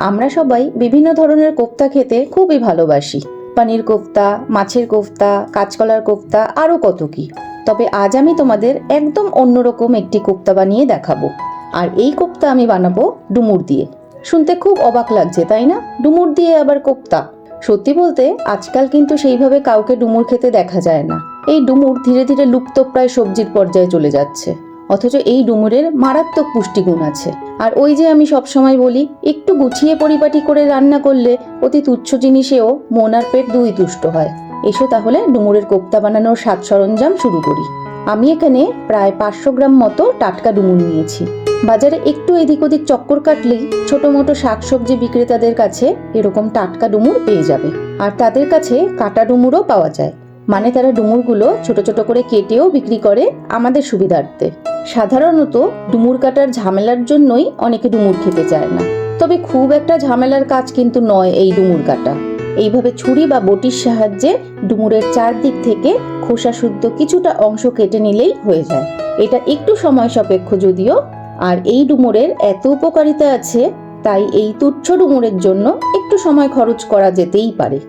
আমরা সবাই বিভিন্ন ধরনের কোফতা খেতে খুবই ভালোবাসি। পানির কোফতা, মাছের কোফতা, কাঁচকলার কোফতা, আরও কত কি। তবে আজ আমি তোমাদের একদম অন্যরকম একটি কোফতা বানিয়ে দেখাবো। আর এই কোফতা আমি বানাবো ডুমুর দিয়ে। শুনতে খুব অবাক লাগছে, তাই না? ডুমুর দিয়ে আবার কোফতা। সত্যি বলতে, আজকাল কিন্তু সেইভাবে কাউকে ডুমুর খেতে দেখা যায় না। এই ডুমুর ধীরে ধীরে লুপ্তপ্রায় সবজির পর্যায়ে চলে যাচ্ছে। অথচ এই ডুমুরের মারাত্মক পুষ্টিগুণ আছে। আর ওই যে আমি সবসময় বলি, একটু গুছিয়ে পরিপাটি করে রান্না করলে অতি তুচ্ছ জিনিসেও মন আর পেট দুই তুষ্ট হয়। এসো তাহলে ডুমুরের কোপ্তা বানানোর সাজ সরঞ্জাম শুরু করি। আমি এখানে প্রায় পাঁচশো গ্রাম মতো টাটকা ডুমুর নিয়েছি। বাজারে একটু এদিক ওদিক চক্কর কাটলেই ছোট মোটো শাকসবজি বিক্রেতাদের কাছে এরকম টাটকা ডুমুর পেয়ে যাবে। আর তাদের কাছে কাটা ডুমুরও পাওয়া যায়। মানে তারা ডুমুরগুলো ছোট ছোট করে কেটেও বিক্রি করে আমাদের সুবিধার্থে। সাধারণত ডুমুর কাটার ঝামেলার জন্যই অনেকে ডুমুর খেতে চায় না। তবে খুব একটা ঝামেলার কাজ কিন্তু নয় এই ডুমুর কাটা। এইভাবে ছুরি বা বটির সাহায্যে ডুমুরের চারদিক থেকে খোসা শুদ্ধ কিছুটা অংশ কেটে নিলেই হয়ে যায়। এটা একটু সময় সাপেক্ষ যদিও, আর এই ডুমুরের এত উপকারিতা আছে, তাই এই তুচ্ছ ডুমুরের জন্য একটু সময় খরচ করা যেতেই পারে।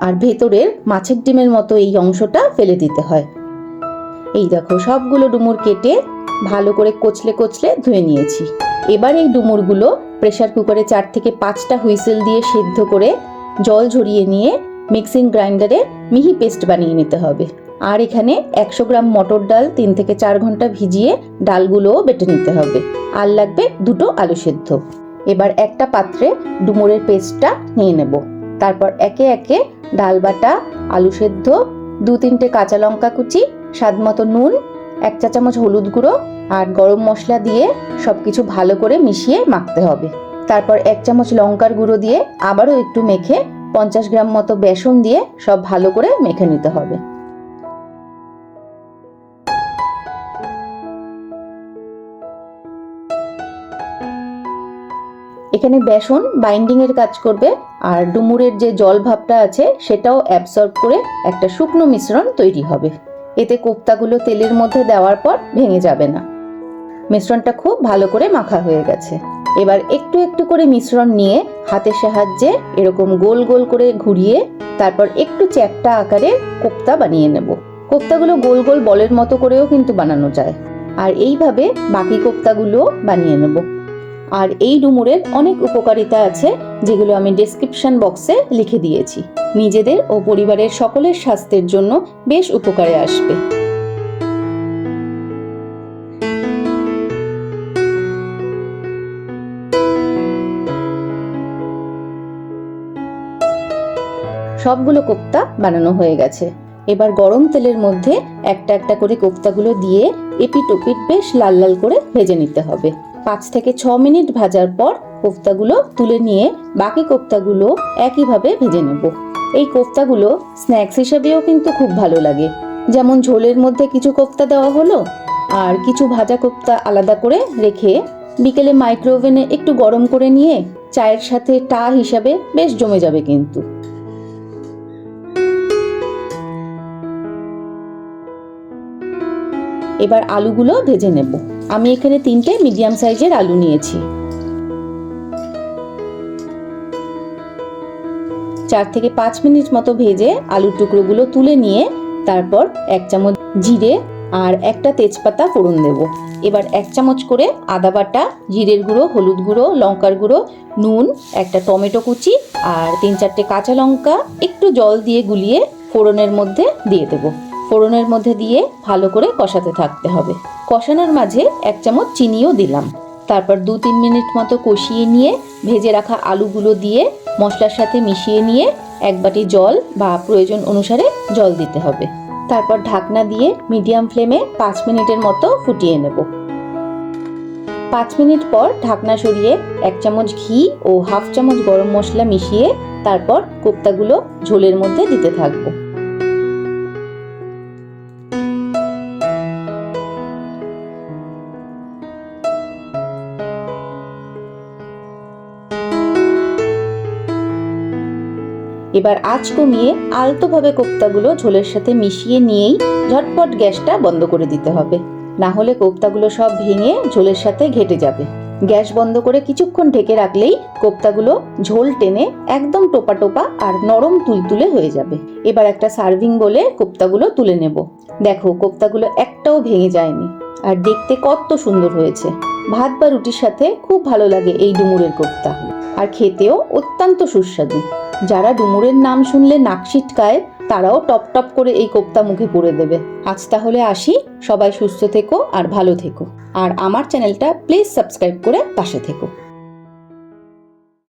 আর ভেতরের মাছের ডিমের মতো এই অংশটা ফেলে দিতে হয়। এই দেখো, সবগুলো ডুমুর কেটে ভালো করে কচলে কচলে ধুয়ে নিয়েছি। এবার এই ডুমুরগুলো প্রেসার কুকারে চার থেকে পাঁচটা হুইসেল দিয়ে সেদ্ধ করে জল ঝরিয়ে নিয়ে মিক্সিং গ্রাইন্ডারে মিহি পেস্ট বানিয়ে নিতে হবে। আর এখানে একশো গ্রাম মটর ডাল তিন থেকে চার ঘণ্টা ভিজিয়ে ডালগুলোও বেটে নিতে হবে। আর লাগবে দুটো আলু সেদ্ধ। এবার একটা পাত্রে ডুমুরের পেস্টটা নিয়ে নেব। তারপর একে একে ডাল বাটা, আলু সেদ্ধ, দু তিনটে কাঁচা লঙ্কা কুচি স্বাদ মতো নুন এক চা চামচ হলুদ গুঁড়ো আর গরম মশলা দিয়ে সব কিছু ভালো করে মিশিয়ে মাখতে হবে। তারপর এক চামচ লঙ্কার গুঁড়ো দিয়ে আবারও একটু মেখে পঞ্চাশ গ্রাম মতো বেসন দিয়ে সব ভালো করে মেখে নিতে হবে। এখানে বেসন বাইন্ডিং এর কাজ করবে আর ডুমুরের যে জল ভাবটা আছে সেটাও অ্যাবসর্ব করে একটা শুকনো মিশ্রণ তৈরি হবে। এতে কোপ্তাগুলো তেলের মধ্যে দেওয়ার পর ভেঙে যাবে না। মিশ্রণটা খুব ভালো করে মাখা হয়ে গেছে। এবার একটু একটু করে মিশ্রণ নিয়ে হাতের সাহায্যে এরকম গোল গোল করে ঘুরিয়ে তারপর একটু চ্যাপটা আকারে কোপ্তা বানিয়ে নেব। কোপ্তাগুলো গোল গোল বলের মতো করেও কিন্তু বানানো যায়। আর এইভাবে বাকি কোপ্তাগুলো বানিয়ে নেব। আর এই ডুমুরের অনেক উপকারিতা আছে, যেগুলো আমি ডেসক্রিপশন বক্সে লিখে দিয়েছি। নিজেদের ও পরিবারের সকলের স্বাস্থ্যের জন্য বেশ উপকারে আসবে। সবগুলো কোপ্তা বানানো হয়ে গেছে। এবার গরম তেলের মধ্যে একটা একটা করে কোপ্তাগুলো দিয়ে এপিট ওপিট বেশ লাল লাল করে ভেজে নিতে হবে। পাঁচ থেকে ছ মিনিট ভাজার পর কোফতাগুলো তুলে নিয়ে বাকি কোফতাগুলো একইভাবে ভেজে নেব। এই কোফতাগুলো স্ন্যাক্স হিসেবেও কিন্তু খুব ভালো লাগে। যেমন ঝোলের মধ্যে কিছু কোফতা দেওয়া হলো আর কিছু ভাজা কোফতা আলাদা করে রেখে বিকেলে মাইক্রোওভেনে একটু গরম করে নিয়ে চায়ের সাথে টা হিসাবে বেশ জমে যাবে কিন্তু। এবার আলুগুলো ভেজে নেব। আমি এখানে তিনটে মিডিয়াম সাইজের আলু নিয়েছি। চার থেকে পাঁচ মিনিট মতো ভেজে আলুর টুকরোগুলো তুলে নিয়ে তারপর এক চামচ জিরে আর একটা তেজপাতা ফোড়ন দেব। এবার এক চামচ করে আদা বাটা, জিরের গুঁড়ো, হলুদ গুঁড়ো, লঙ্কার গুঁড়ো, নুন, একটা টমেটো কুচি আর তিন চারটে কাঁচা লঙ্কা একটু জল দিয়ে গুলিয়ে ফোড়নের মধ্যে দিয়ে দেবো। ফোড়নের মধ্যে দিয়ে ভালো করে কষাতে থাকতে হবে। কষানোর মাঝে এক চামচ চিনিও দিলাম। তারপর দু তিন মিনিট মতো কষিয়ে নিয়ে ভেজে রাখা আলুগুলো দিয়ে মশলার সাথে মিশিয়ে নিয়ে এক বাটি জল বা প্রয়োজন অনুসারে জল দিতে হবে। তারপর ঢাকনা দিয়ে মিডিয়াম ফ্লেমে পাঁচ মিনিটের মতো ফুটিয়ে নেব। পাঁচ মিনিট পর ঢাকনা সরিয়ে এক চামচ ঘি ও হাফ চামচ গরম মশলা মিশিয়ে তারপর কোপ্তাগুলো ঝোলের মধ্যে দিতে থাকব। এবার আঁচ কমিয়ে আলতোভাবে কোপ্তাগুলো ঝোলের সাথে মিশিয়ে নিয়েই ঝটপট গ্যাসটা বন্ধ করে দিতে হবে। না হলে কোপ্তাগুলো সব ভেঙে ঝোলের সাথে ঘেটে যাবে। গ্যাস বন্ধ করে কিছুক্ষণ ঢেকে রাখলেই কোপ্তাগুলো ঝোল টেনে একদম টোপা টোপা আর নরম তুলতুলে হয়ে যাবে। এবার একটা সার্ভিং বলে কোপ্তাগুলো তুলে নেব। দেখো, কোপ্তাগুলো একটাও ভেঙে যায়নি। আর দেখতে কত সুন্দর হয়েছে। ভাত বা রুটির সাথে খুব ভালো লাগে এই ডুমুরের কোপ্তা। আর খেতেও অত্যন্ত সুস্বাদু। যারা ডুমুরের নাম শুনলে নাক ছিটকায়, তারাও টপ টপ করে এই কোপ্তা মুখে পড়ে দেবে। আজ তাহলে আসি, সবাই সুস্থ থেকো আর ভালো থেকো। আর আমার চ্যানেলটা প্লিজ সাবস্ক্রাইব করে পাশে থেকো।